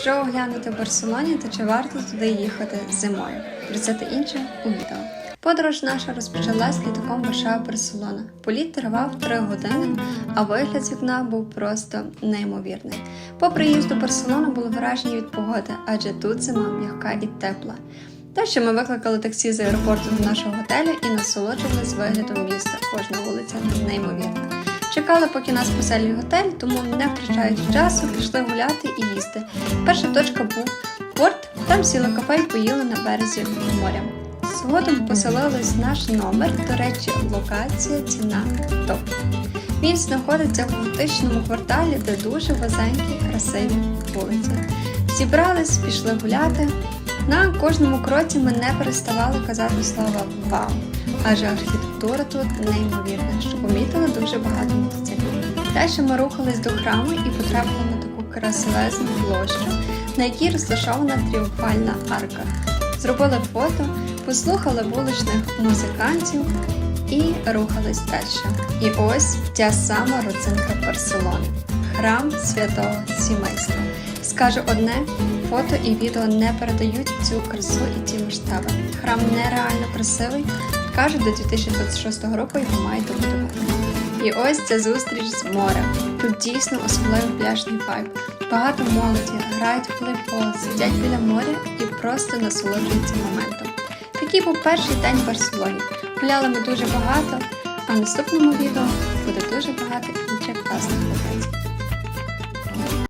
Що оглянути в Барселоні та чи варто туди їхати зимою? Про це та інше у відео. Подорож наша розпочалась літаком Варшава-Барселона. Політ тривав 3 години, а вигляд з вікна був просто неймовірний. По приїзду Барселона було враження від погоди, адже тут зима м'яка і тепла. Та що ми викликали таксі з аеропорту до нашого готелю і насолоджувалися виглядом міста. Кожна вулиця неймовірна. Чекали, поки нас поселять готель, тому не втрачаючи часу, пішли гуляти і їсти. Перша точка був порт, там сіли кафе і поїли на березі моря. Згодом поселились наш номер, до речі, локація, ціна топ. Він знаходиться в готичному кварталі, де дуже вузенькі, красиві вулиці. Зібрались, пішли гуляти. На кожному кроці ми не переставали казати слова Вау! Адже архітектура тут неймовірна, що помітили дуже багато мотоциклів. Далі ми рухались до храму і потрапили на таку красивезну площу, на якій розташована тріумфальна арка. Зробили фото, послухали вуличних музикантів і рухались далі. І ось ця сама родзинка Барселони храм святого сімейства. Скажу одне, фото і відео не передають цю красу і ці масштаби. Храм нереально красивий. Кажуть, до 2026 року його мають добудувати. І ось ця зустріч з морем. Тут дійсно особливий пляжний вайб. Багато молоді грають в плейбол, сидять біля моря і просто насолоджуються моментом. Такий був перший день в Барселоні. Гуляли ми дуже багато, а в наступному відео буде дуже багато інших класних локацій.